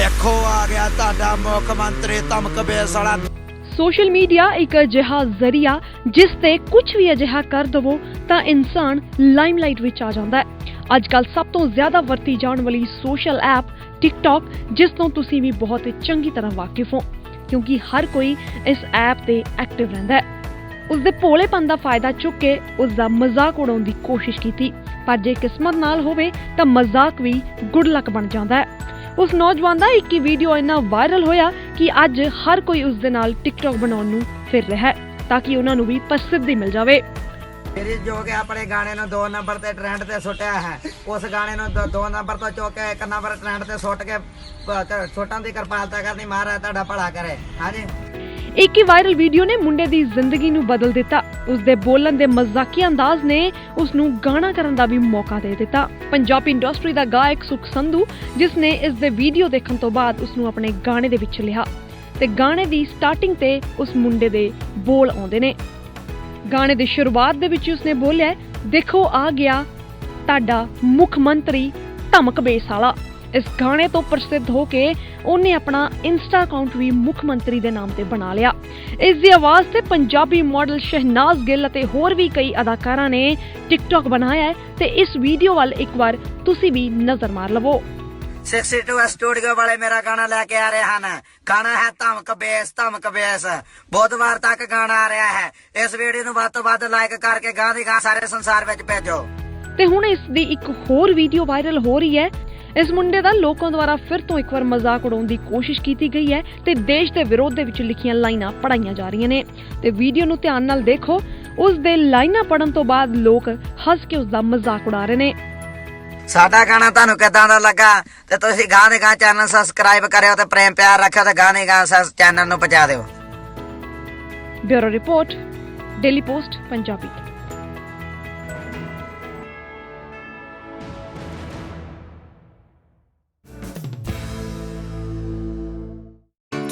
ਵੇਖੋ ਆ ਗਿਆ ਤੁਹਾਡਾ ਮੁੱਖ ਮੰਤਰੀ ਧਮਕ ਬੇਸ ਸੋਸ਼ਲ ਮੀਡੀਆ ਇੱਕ ਅਜਿਹਾ ਜ਼ਰੀਆ ਜਿਸ ਤੇ ਕੁਝ ਵੀ ਅਜਿਹਾ ਕਰ ਦਵੋ ਤਾਂ ਇਨਸਾਨ ਲਾਈਮਲਾਈਟ ਵਿੱਚ ਆ ਜਾਂਦਾ ਹੈ। ਅੱਜ ਸਭ ਤੋਂ ਜ਼ਿਆਦਾ ਵਰਤੀ ਜਾਣ ਵਾਲੀ ਸੋਸ਼ਲ ਐਪ ਟਿਕਟੌਕ ਜਿਸ ਤੋਂ ਤੁਸੀਂ ਵੀ ਬਹੁਤ ਚੰਗੀ ਤਰ੍ਹਾਂ ਵਾਕਿਫ ਹੋ, ਕਿਉਂਕਿ ਹਰ ਕੋਈ ਇਸ ਐਪ ਤੇ ਐਕਟਿਵ ਰਹਿੰਦਾ ਹੈ। ਉਸ ਦੇ ਭੋਲੇਪਨ ਦਾ ਫਾਇਦਾ ਚੁੱਕ ਕੇ ਉਸ ਦਾ ਮਜ਼ਾਕ ਉਡਾਉਣ ਦੀ ਕੋਸ਼ਿਸ਼ ਕੀਤੀ, ਪਰ ਜੇ ਕਿਸਮਤ ਨਾਲ ਹੋਵੇ ਤਾਂ ਮਜ਼ਾਕ ਵੀ ਗੁੱਡ ਲੱਕ ਬਣ ਜਾਂਦਾ ਹੈ। ਉਸ ਨੌਜਵਾਨ ਦਾ ਇੱਕ ਹੀ ਵੀਡੀਓ ਇੰਨਾ ਵਾਇਰਲ ਹੋਇਆ ਕਿ ਅੱਜ ਹਰ ਕੋਈ ਉਸ ਦੇ ਨਾਲ ਟਿਕਟੌਕ ਬਣਾਉਣ ਨੂੰ ਫਿਰ ਰਿਹਾ ਹੈ, ਤਾਂ ਕਿ ਉਹਨਾਂ ਨੂੰ ਵੀ ਪ੍ਰਸਿੱਧੀ ਮਿਲ ਜਾਵੇ। ਮੇਰੀ ਜੋ ਕਿ ਆਪਣੇ ਗਾਣੇ ਨੂੰ 2 ਨੰਬਰ ਤੇ ਟ੍ਰੈਂਡ ਤੇ ਸੁੱਟਿਆ ਹੈ, ਉਸ ਗਾਣੇ ਨੂੰ 2 ਨੰਬਰ ਤੋਂ ਚੁੱਕ ਕੇ 1 ਨੰਬਰ ਟ੍ਰੈਂਡ ਤੇ ਸੁੱਟ ਕੇ ਛੋਟਾਂ ਦੀ ਕਿਰਪਾਲਤਾ ਕਰਨੀ ਮਹਾਰਾਜ ਤੁਹਾਡਾ ਭਲਾ ਕਰੇ। ਹਾਂਜੀ। ਇੱਕ ਹੀ ਵਾਇਰਲ ਵੀਡੀਓ ਨੇ ਮੁੰਡੇ ਦੀ ਜ਼ਿੰਦਗੀ ਨੂੰ ਬਦਲ ਦਿੱਤਾ। ਉਸ ਦੇ ਬੋਲਣ ਦੇ ਮਜ਼ਾਕੀ ਅੰਦਾਜ਼ ਨੇ ਉਸ ਨੂੰ ਗਾਣਾ ਕਰਨ ਦਾ ਵੀ ਮੌਕਾ ਦੇ ਦਿੱਤਾ। ਪੰਜਾਬੀ ਇੰਡਸਟਰੀ ਦਾ ਗਾਇਕ ਸੁਖ ਸੰਧੂ, ਜਿਸ ਨੇ ਇਸ ਦੇ ਵੀਡੀਓ ਦੇਖਣ ਤੋਂ ਬਾਅਦ ਉਸ ਨੂੰ ਆਪਣੇ ਗਾਣੇ ਦੇ ਵਿੱਚ ਲਿਆ। ਤੇ ਗਾਣੇ ਦੀ ਸਟਾਰਟਿੰਗ ਤੇ ਉਸ ਮੁੰਡੇ ਦੇ ਬੋਲ ਆਉਂਦੇ ਨੇ। ਗਾਣੇ ਦੀ ਸ਼ੁਰੂਆਤ ਦੇ ਵਿੱਚ ਉਸਨੇ ਬੋਲਿਆ, ਦੇਖੋ ਆ ਗਿਆ ਤੁਹਾਡਾ ਮੁੱਖ ਮੰਤਰੀ ਧਮਕ ਬੇਸ ਵਾਲਾ। ਇਸ ਗਾਣੇ ਤੋਂ ਪ੍ਰਸਿੱਧ ਹੋ ਕੇ ਉਹਨੇ ਆਪਣਾ ਇੰਸਟਾ ਅਕਾਊਂਟ ਵੀ ਮੁੱਖ ਮੰਤਰੀ ਦੇ ਨਾਮ ਤੇ ਬਣਾ ਲਿਆ। ਇਸ ਦੀ ਆਵਾਜ਼ ਤੇ ਪੰਜਾਬੀ ਮਾਡਲ ਸ਼ਹਿਨਾਜ਼ ਗਿੱਲ ਅਤੇ ਹੋਰ ਵੀ ਕਈ ਅਦਾਕਾਰਾਂ ਨੇ ਟਿਕਟੌਕ ਬਣਾਇਆ ਹੈ ਤੇ ਇਸ ਵੀਡੀਓ ਵੱਲ ਇੱਕ ਵਾਰ ਤੁਸੀਂ ਵੀ ਨਜ਼ਰ ਮਾਰ ਲਵੋ। 62 ਸਟੂਡੀਓ ਵਾਲੇ ਮੇਰਾ ਗਾਣਾ ਲੈ ਕੇ ਆ ਰਹੇ ਹਨ। ਗਾਣਾ ਹੈ ਧਮਕ ਬੇਸ ਧਮਕ ਬੇਸ। ਬੁੱਧਵਾਰ ਤੱਕ ਗਾਣਾ ਆ ਰਿਹਾ ਹੈ। ਇਸ ਵੀਡੀਓ ਨੂੰ ਵੱਧ ਤੋਂ ਵੱਧ ਲਾਈਕ ਕਰਕੇ ਗਾਂ ਦੀ ਗਾਂ ਸਾਰੇ ਸੰਸਾਰ ਵਿੱਚ ਭੇਜੋ। ਤੇ ਹੁਣ ਇਸ ਦੀ ਇੱਕ ਹੋਰ ਵੀਡੀਓ ਵਾਇਰਲ ਹੋ ਰਹੀ ਹੈ। ਇਸ ਮੁੰਡੇ ਦਾ ਲੋਕਾਂ ਦੁਆਰਾ ਫਿਰ ਤੋਂ ਇੱਕ ਵਾਰ ਮਜ਼ਾਕ ਉਡਾਉਣ ਦੀ ਕੋਸ਼ਿਸ਼ ਕੀਤੀ ਗਈ ਹੈ ਤੇ ਦੇਸ਼ ਦੇ ਵਿਰੋਧ ਦੇ ਵਿੱਚ ਲਿਖੀਆਂ ਲਾਈਨਾਂ ਪੜਾਈਆਂ ਜਾ ਰਹੀਆਂ ਨੇ। ਤੇ ਵੀਡੀਓ ਨੂੰ ਧਿਆਨ ਨਾਲ ਦੇਖੋ ਉਸ ਦੇ ਲਾਈਨਾਂ ਪੜਨ ਤੋਂ ਬਾਅਦ ਲੋਕ ਹੱਸ ਕੇ ਉਸ ਦਾ ਮਜ਼ਾਕ ਉਡਾ ਰਹੇ ਨੇ। ਸਾਡਾ ਗਾਣਾ ਤੁਹਾਨੂੰ ਕਿਦਾਂ ਦਾ ਲੱਗਾ? ਤੇ ਤੁਸੀਂ ਗਾਂ ਦੇ ਗਾਂ ਚੈਨਲ ਸਬਸਕ੍ਰਾਈਬ ਕਰਿਓ ਤੇ ਪ੍ਰੇਮ ਪਿਆਰ ਰੱਖਿਓ ਤੇ ਗਾਂ ਦੇ ਗਾਂ ਚੈਨਲ ਨੂੰ ਪਹੁੰਚਾ ਦਿਓ। Bureau report daily post Punjabi.